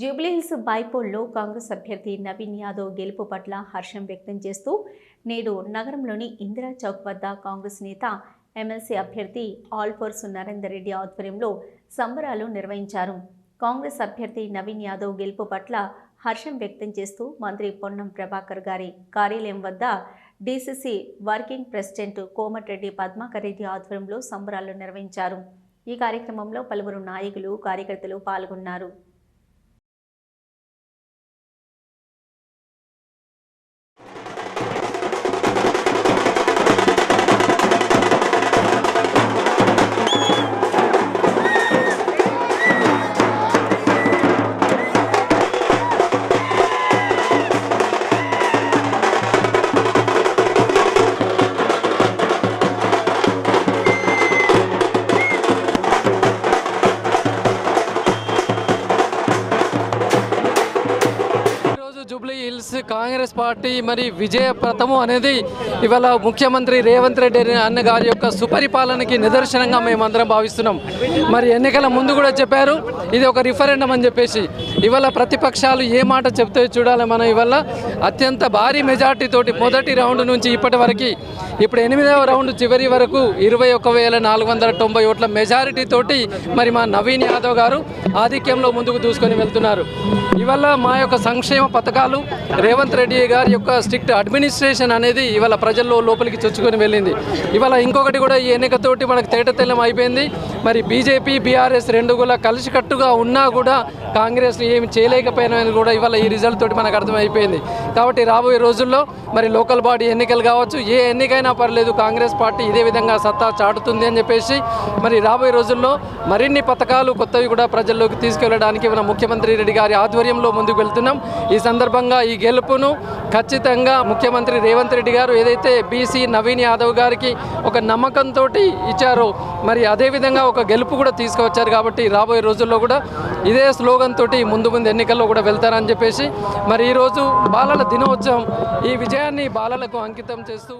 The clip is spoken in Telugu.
జూబ్లీహిల్స్ బైపోల్లో కాంగ్రెస్ అభ్యర్థి నవీన్ యాదవ్ గెలుపు పట్ల హర్షం వ్యక్తం చేస్తూ నేడు నగరంలోని ఇందిరా చౌక్ వద్ద కాంగ్రెస్ నేత ఎమ్మెల్సీ అభ్యర్థి ఆల్ఫోర్స్ నరేందర్ రెడ్డి ఆధ్వర్యంలో సంబరాలు నిర్వహించారు. కాంగ్రెస్ అభ్యర్థి నవీన్ యాదవ్ గెలుపు పట్ల హర్షం వ్యక్తం చేస్తూ మంత్రి పొన్నం ప్రభాకర్ గారి కార్యాలయం వద్ద DCC working president Komatireddy Padmakar Reddy ఆధ్వర్యంలో సంబరాలు నిర్వహించారు. ఈ కార్యక్రమంలో పలువురు నాయకులు కార్యకర్తలు పాల్గొన్నారు. జూబ్లీ హిల్స్ కాంగ్రెస్ పార్టీ మరి విజయప్రతము అనేది ఇవాళ ముఖ్యమంత్రి రేవంత్ రెడ్డి అన్న గారి యొక్క సుపరిపాలనకి నిదర్శనంగా మేమందరం భావిస్తున్నాం. మరి ఎన్నికల ముందు కూడా చెప్పారు ఇది ఒక రిఫరెండం అని చెప్పేసి. ఇవాళ ప్రతిపక్షాలు ఏ మాట చెప్తే చూడాలి మనం ఇవాళ. అత్యంత భారీ మెజార్టీ తోటి మొదటి రౌండ్ నుంచి ఇప్పటి వరకు ఇప్పుడు ఎనిమిదవ రౌండ్ చివరి వరకు ఇరవై ఒక వేల నాలుగు వందల తొంభై ఓట్ల మెజారిటీ తోటి మరి మా నవీన్ యాదవ్ గారు ఆధిక్యంలో ముందుకు దూసుకొని వెళ్తున్నారు. ఇవాళ మా యొక్క సంక్షేమ పథకం పథకాలు రేవంత్ రెడ్డి గారి యొక్క స్ట్రిక్ట్ అడ్మినిస్ట్రేషన్ అనేది ఇవాళ ప్రజల్లో లోపలికి చొచ్చుకొని వెళ్ళింది. ఇవాళ ఇంకొకటి కూడా ఈ ఎన్నికతోటి మనకు తేటతెల్లం అయిపోయింది. మరి బీజేపీ బీఆర్ఎస్ రెండు కూడా కలిసికట్టుగా ఉన్నా కూడా కాంగ్రెస్ ఏమి చేయలేకపోయినది కూడా ఇవాళ ఈ రిజల్ట్ తోటి మనకు అర్థమైపోయింది. కాబట్టి రాబోయే రోజుల్లో మరి లోకల్ బాడీ ఎన్నికలు కావచ్చు ఏ ఎన్నికైనా పర్లేదు కాంగ్రెస్ పార్టీ ఇదే విధంగా సత్తా చాటుతుంది అని చెప్పేసి మరి రాబోయే రోజుల్లో మరిన్ని పథకాలు కొత్తవి కూడా ప్రజల్లోకి తీసుకెళ్ళడానికి మన ముఖ్యమంత్రి రెడ్డి గారి ఆధ్వర్యంలో ముందుకు వెళ్తున్నాం. ఈ సందర్భంగా ఈ గెలుపును ఖచ్చితంగా ముఖ్యమంత్రి రేవంత్ రెడ్డి గారు ఏదైతే బీసీ నవీన్ యాదవ్ గారికి ఒక నమ్మకంతో ఇచ్చారో మరి అదేవిధంగా ఒక గెలుపు కూడా తీసుకువచ్చారు కాబట్టి రాబోయే రోజుల్లో కూడా ఇదే స్లోగన్ తోటి ముందు ముందు ఎన్నికల్లో కూడా వెళ్తారని చెప్పేసి మరి ఈరోజు బాలల దినోత్సవం ఈ విజయాన్ని బాలలకు అంకితం చేస్తూ